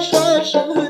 yaşarsam hüzün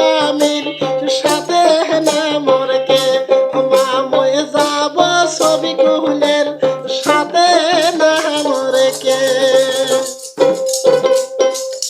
I mean.